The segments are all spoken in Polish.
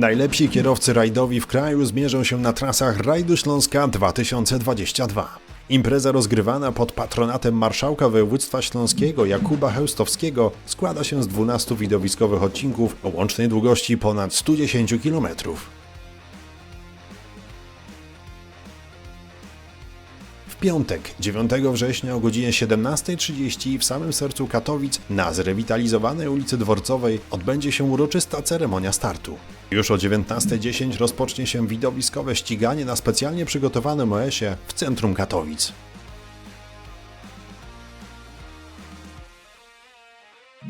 Najlepsi kierowcy rajdowi w kraju zmierzą się na trasach Rajdu Śląska 2022. Impreza rozgrywana pod patronatem marszałka województwa śląskiego Jakuba Chełstowskiego składa się z 12 widowiskowych odcinków o łącznej długości ponad 110 km. Piątek, 9 września o godzinie 17.30 w samym sercu Katowic na zrewitalizowanej ulicy Dworcowej odbędzie się uroczysta ceremonia startu. Już o 19.10 rozpocznie się widowiskowe ściganie na specjalnie przygotowanym OS-ie w centrum Katowic.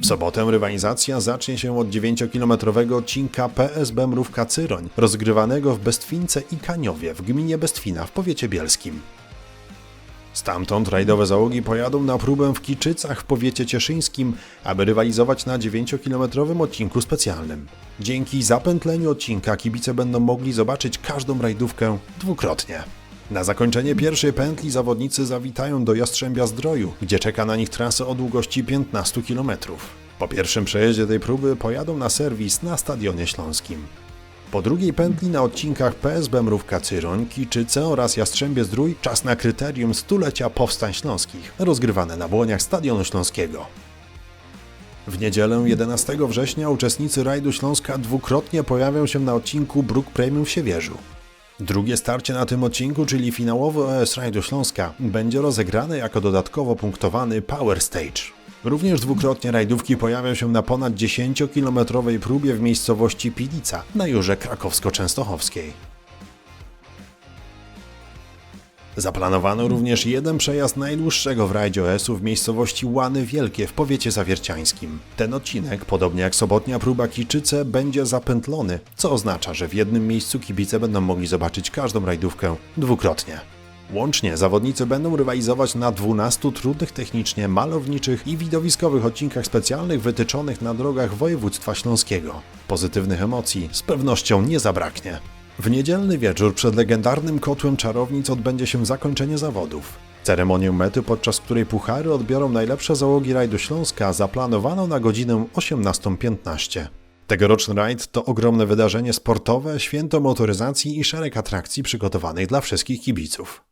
W sobotę rywalizacja zacznie się od 9-kilometrowego odcinka PSB Mrówka Cyroń, rozgrywanego w Bestwince i Kaniowie w gminie Bestwina w powiecie bielskim. Stamtąd rajdowe załogi pojadą na próbę w Kiczycach w powiecie cieszyńskim, aby rywalizować na 9-kilometrowym odcinku specjalnym. Dzięki zapętleniu odcinka kibice będą mogli zobaczyć każdą rajdówkę dwukrotnie. Na zakończenie pierwszej pętli zawodnicy zawitają do Jastrzębia Zdroju, gdzie czeka na nich trasa o długości 15 km. Po pierwszym przejeździe tej próby pojadą na serwis na Stadionie Śląskim. Po drugiej pętli na odcinkach PSB Mrówka Cyroń, Kiczyce oraz Jastrzębie Zdrój czas na kryterium stulecia powstań śląskich, rozgrywane na błoniach Stadionu Śląskiego. W niedzielę 11 września uczestnicy Rajdu Śląska dwukrotnie pojawią się na odcinku Bruk Premium w Siewierzu. Drugie starcie na tym odcinku, czyli finałowy OS Rajdu Śląska, będzie rozegrane jako dodatkowo punktowany Power Stage. Również dwukrotnie rajdówki pojawią się na ponad 10-kilometrowej próbie w miejscowości Pilica na Jurze Krakowsko-Częstochowskiej. Zaplanowano również jeden przejazd najdłuższego w rajdzie OS-u w miejscowości Łany Wielkie w powiecie zawierciańskim. Ten odcinek, podobnie jak sobotnia próba Kiczyce, będzie zapętlony, co oznacza, że w jednym miejscu kibice będą mogli zobaczyć każdą rajdówkę dwukrotnie. Łącznie zawodnicy będą rywalizować na 12 trudnych technicznie, malowniczych i widowiskowych odcinkach specjalnych wytyczonych na drogach województwa śląskiego. Pozytywnych emocji z pewnością nie zabraknie. W niedzielny wieczór przed legendarnym kotłem czarownic odbędzie się zakończenie zawodów. Ceremonię mety, podczas której puchary odbiorą najlepsze załogi rajdu Śląska, zaplanowano na godzinę 18.15. Tegoroczny rajd to ogromne wydarzenie sportowe, święto motoryzacji i szereg atrakcji przygotowanych dla wszystkich kibiców.